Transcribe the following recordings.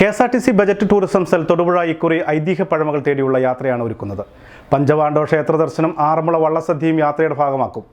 K S R T C budget tourism cell Thodupuzha ഇക്കുറി ഐതിഹ്യ പഴമകൾ തേടിയുള്ള യാത്രയാണ് ഒരുക്കുന്നത്. പഞ്ചപാണ്ഡവ ക്ഷേത്ര ദർശനം ആറന്മുള വള്ളസദ്യയും യാത്രയുടെ ഭാഗമാക്കും.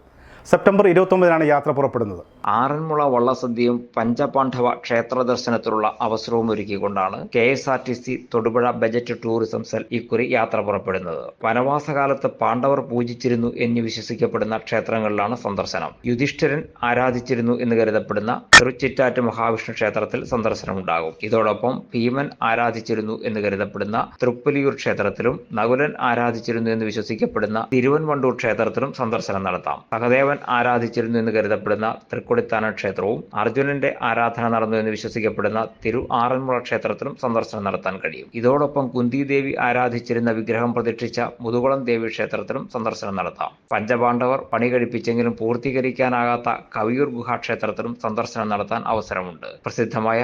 സെപ്റ്റംബർ ഇരുപത്തൊമ്പതിനാണ് യാത്ര പുറപ്പെടുന്നത്. ആറന്മുള വള്ളസദ്യയും പഞ്ചപാണ്ഡവ ക്ഷേത്ര ദർശനത്തിനുള്ള അവസരവും ഒരുക്കിക്കൊണ്ടാണ് K S R T C Thodupuzha budget tourism cell ഇക്കുറി യാത്ര പുറപ്പെടുന്നത്. വനവാസകാലത്ത് പാണ്ഡവർ പൂജിച്ചിരുന്നു എന്ന് വിശ്വസിക്കപ്പെടുന്ന ക്ഷേത്രങ്ങളിലാണ് സന്ദർശനം. യുധിഷ്ഠിരൻ ആരാധിച്ചിരുന്നു എന്ന് കരുതപ്പെടുന്ന തിരുച്ചിറ്റാറ്റ് മഹാവിഷ്ണു ക്ഷേത്രത്തിൽ സന്ദർശനമുണ്ടാകും. ഇതോടൊപ്പം ഭീമൻ ആരാധിച്ചിരുന്നു എന്ന് കരുതപ്പെടുന്ന തൃപ്പലിയൂർ ക്ഷേത്രത്തിലും നകുലൻ ആരാധിച്ചിരുന്നു എന്ന് വിശ്വസിക്കപ്പെടുന്ന തിരുവൻവണ്ടൂർ ക്ഷേത്രത്തിലും സന്ദർശനം നടത്താം. സഹദേവൻ ആരാധിച്ചിരുന്നു എന്ന് കരുതപ്പെടുന്ന തൃക്കൊടിത്താന ക്ഷേത്രവും അർജുനന്റെ ആരാധന നടന്നു എന്ന് വിശ്വസിക്കപ്പെടുന്ന തിരു ആറന്മുള ക്ഷേത്രത്തിലും സന്ദർശനം നടത്താൻ കഴിയും. ഇതോടൊപ്പം കുന്തി ദേവി ആരാധിച്ചിരുന്ന വിഗ്രഹം പ്രതിഷ്ഠിച്ച മുതുകുളം ദേവി ക്ഷേത്രത്തിലും സന്ദർശനം നടത്താം. പഞ്ചപാണ്ഡവർ പണി കഴിപ്പിച്ചെങ്കിലും പൂർത്തീകരിക്കാനാകാത്ത കവിയൂർ ഗുഹാക്ഷേത്രത്തിലും സന്ദർശനം നടത്താൻ അവസരമുണ്ട്. പ്രസിദ്ധമായ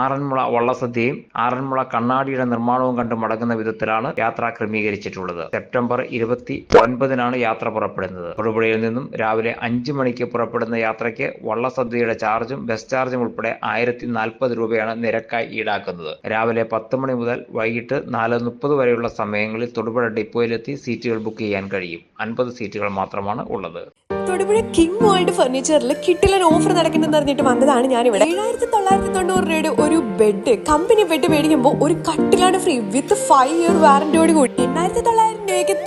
ആറന്മുള വള്ളസദ്യയും ആറന്മുള കണ്ണാടിയുടെ നിർമ്മാണവും കണ്ട് മടങ്ങുന്ന വിധത്തിലാണ് യാത്ര ക്രമീകരിച്ചിട്ടുള്ളത്. സെപ്റ്റംബർ ഇരുപത്തി ഒൻപതിനാണ് യാത്ര പുറപ്പെടുന്നത്. തൊടുപുഴയിൽ നിന്നും രാവിലെ അഞ്ച് മണിക്ക് പുറപ്പെടുന്ന യാത്രയ്ക്ക് വള്ളസദ്യയുടെ ചാർജും ബസ് ചാർജും ഉൾപ്പെടെ ആയിരത്തി നാൽപ്പത് രൂപയാണ് നിരക്കായി ഈടാക്കുന്നത്. രാവിലെ പത്ത് മണി മുതൽ വൈകിട്ട് നാല് മുപ്പത് വരെയുള്ള സമയങ്ങളിൽ തൊടുപുഴ ഡിപ്പോയിലെത്തി സീറ്റുകൾ ബുക്ക് ചെയ്യാൻ കഴിയും. അൻപത് സീറ്റുകൾ മാത്രമാണ് ഉള്ളത്. തൊടുപുഴ കിങ് വേൾഡ് ഫർണിച്ചറിൽ കിട്ടിലൻ ഓഫർ നടക്കുന്നെന്ന് പറഞ്ഞിട്ട് വന്നതാണ് ഞാൻ ഇവിടെ ഏഴായിരത്തി തൊള്ളായിരത്തി തൊണ്ണൂറ് രൂപയുടെ ഒരു ബെഡ് കമ്പനി ബെഡ് മേടിക്കുമ്പോൾ ഒരു കട്ടിലാണ് ഫ്രീ വിത്ത് ഫൈവ് ഇയർ വാറന്റിയോട് കൂടി. എണ്ണായിരത്തി തൊള്ളായിരം രൂപയ്ക്ക്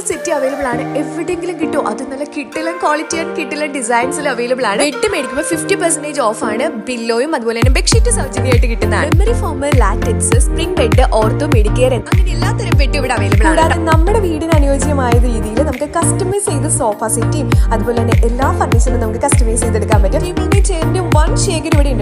കോർണർ സെറ്റ് അവൈലബിൾ ആണ് എവിടെയെങ്കിലും കിട്ടും അത് നല്ല കിട്ടിലും ക്വാളിറ്റി ആൻഡ് കിട്ടിലും ഡിസൈൻസിൽ അവൈലബിൾ ആണ്. ബെഡ് മേടിക്കുമ്പോൾ ഫിഫ്റ്റി പെർസെന്റേജ് ഓഫ് ആണ് ബില്ലോയും അതുപോലെ തന്നെ ബെഡ്ഷീറ്റ് സൗജന്യമായിട്ട് കിട്ടുന്നതാണ്. Memory foam latex spring bed ortho medicare അങ്ങനെ എല്ലാത്തരം ബെഡ് ഇവിടെ അവൈലബിൾ ആണ്. കൂടാതെ നമ്മുടെ വീടിന് അനുയോജ്യമായ രീതിയിൽ നമുക്ക് കസ്റ്റമൈസ് ചെയ്ത് സോഫ സെറ്റും അതുപോലെ തന്നെ എല്ലാ ഫർണിച്ചറും നമുക്ക് കസ്റ്റമൈസ് ചെയ്തെടുക്കാൻ പറ്റും. ചെയറിന്റെ വൺ ഉണ്ട്